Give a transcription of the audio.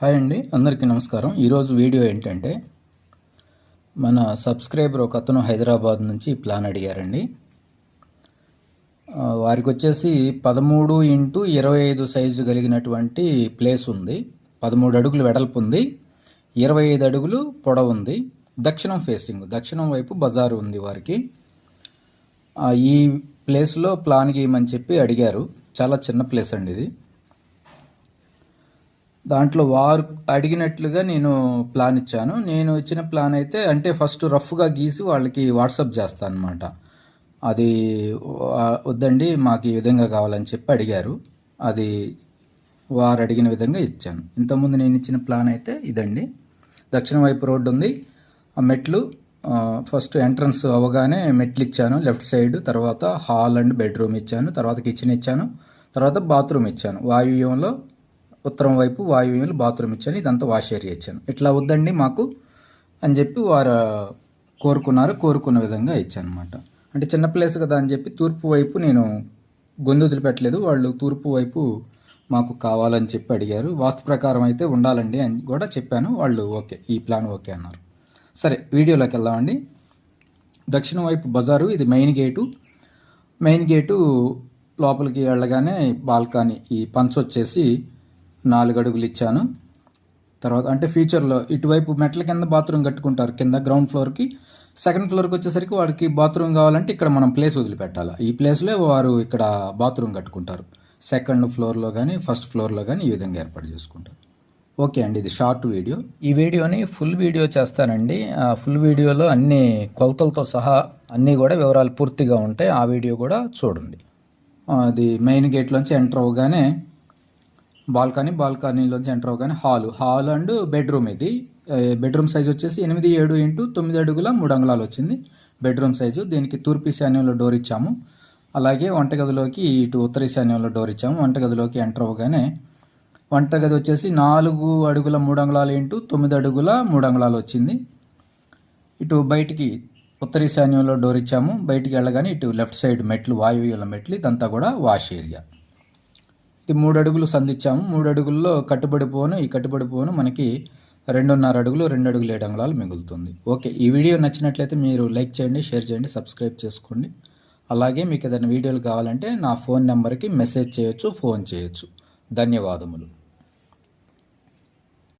Hi అండి అందరికీ నమస్కారం. ఈరోజు వీడియో ఏంటంటే మన సబ్స్క్రైబర్ ఒక అతను హైదరాబాద్ నుంచి ప్లాన్ అడిగారండి. వారికి వచ్చేసి పదమూడు ఇంటూ ఇరవై ఐదు సైజు కలిగినటువంటి ప్లేస్ ఉంది. పదమూడు అడుగులు వెడల్పు ఉంది. ఇరవై ఐదు అడుగులు పొడవు ఉంది. దక్షిణం ఫేసింగ్ దక్షిణం వైపు బజారు ఉంది వారికి. ఈ ప్లేస్లో ప్లాన్ గీయమని చెప్పి అడిగారు. చాలా చిన్న ప్లేస్ అండి ఇది. దాంట్లో వారు అడిగినట్లుగా నేను ప్లాన్ ఇచ్చాను. నేను ఇచ్చిన ప్లాన్ అయితే అంటే ఫస్ట్ రఫ్గా గీసి వాళ్ళకి వాట్సాప్ చేస్తాను అనమాట అది వద్దండి మాకు ఈ విధంగా కావాలని చెప్పి అడిగారు. అది వారు అడిగిన విధంగా ఇచ్చాను. ఇంతకుముందు నేను ఇచ్చిన ప్లాన్ అయితే ఇదండి. దక్షిణ వైపు రోడ్డు ఉంది. ఆ మెట్లు ఫస్ట్ ఎంట్రన్స్ అవ్వగానే మెట్లు ఇచ్చాను. లెఫ్ట్ సైడ్ తర్వాత హాల్ అండ్ బెడ్రూమ్ ఇచ్చాను. తర్వాత కిచెన్ ఇచ్చాను. తర్వాత బాత్రూమ్ ఇచ్చాను. వాయువ్యంలో ఉత్తరం వైపు వాయువ్యులు బాత్రూమ్ ఇచ్చాను ఇదంతా వాష్ ఏరియా ఇచ్చాను. ఇట్లా వద్దండి మాకు అని చెప్పి వారు కోరుకున్నారు కోరుకున్న విధంగా ఇచ్చాను అనమాట అంటే చిన్న ప్లేస్ కదా అని చెప్పి తూర్పు వైపు నేను గొంతు వదిలిపెట్టలేదు వాళ్ళు తూర్పు వైపు మాకు కావాలని చెప్పి అడిగారు. వాస్తు ప్రకారం అయితే ఉండాలండి అని కూడా చెప్పాను. వాళ్ళు ఓకే ఈ ప్లాన్ ఓకే అన్నారు. సరే వీడియోలోకి వెళ్దామండి. దక్షిణ వైపు బజారు ఇది మెయిన్ గేటు. మెయిన్ గేటు లోపలికి వెళ్ళగానే బాల్కనీ ఈ పంచ్ వచ్చేసి నాలుగు అడుగులు ఇచ్చాను తర్వాత అంటే ఫ్యూచర్లో ఇటువైపు మెట్ల కింద బాత్రూమ్ కట్టుకుంటారు. కింద గ్రౌండ్ ఫ్లోర్కి. సెకండ్ ఫ్లోర్కి వచ్చేసరికి వాడికి బాత్రూమ్ కావాలంటే ఇక్కడ మనం ప్లేస్ వదిలిపెట్టాలి. ఈ ప్లేస్లో వారు ఇక్కడ బాత్రూమ్ కట్టుకుంటారు. సెకండ్ ఫ్లోర్లో కానీ ఫస్ట్ ఫ్లోర్లో కానీ ఈ విధంగా ఏర్పాటు చేసుకుంటారు. ఓకే అండి ఇది షార్ట్ వీడియో. ఈ వీడియోని ఫుల్ వీడియో చేస్తానండి. ఆ ఫుల్ వీడియోలో అన్ని కొలతలతో సహా అన్నీ కూడా వివరాలు పూర్తిగా ఉంటాయి ఆ వీడియో కూడా చూడండి. అది మెయిన్ గేట్లోంచి ఎంటర్ అవ్వగానే బాల్కనీ బాల్కనీలోంచి ఎంటర్ అవ్వగానే హాల్. హాల్ అండ్ బెడ్రూమ్ ఇది. బెడ్రూమ్ సైజ్ వచ్చేసి ఎనిమిది ఏడు ఇంటూ తొమ్మిది అడుగుల మూడు అంగుళాలు వచ్చింది. బెడ్రూమ్ సైజు దీనికి తూర్పు ఈశాన్యంలో డోర్ ఇచ్చాము. అలాగే వంటగదిలోకి ఇటు ఉత్తర ఈశాన్యంలో డోర్ ఇచ్చాము. వంటగదిలోకి ఎంటర్ అవ్వగానే వంటగది వచ్చేసి నాలుగు అడుగుల మూడు అంగుళాలు ఇంటూ తొమ్మిది అడుగుల మూడు అంగుళాలు వచ్చింది. ఇటు బయటికి ఉత్తర ఈశాన్యంలో డోర్ ఇచ్చాము. బయటికి వెళ్ళగానే ఇటు లెఫ్ట్ సైడ్ మెట్లు వాయువ్యుల మెట్లు ఇదంతా కూడా వాష్ ఏరియా. మూడు అడుగులు సంధించాము మూడు అడుగుల్లో కట్టుబడి పోను ఈ కట్టుబడి పోను మనకి రెండున్నర అడుగులు రెండు అడుగులు ఏడు అంగుళాలు మిగులుతుంది. ఓకే ఈ వీడియో నచ్చినట్లయితే మీరు లైక్ చేయండి షేర్ చేయండి సబ్స్క్రైబ్ చేసుకోండి. అలాగే మీకు ఏదైనా వీడియోలు కావాలంటే నా ఫోన్ నెంబర్కి మెసేజ్ చేయొచ్చు ఫోన్ చేయొచ్చు. ధన్యవాదములు.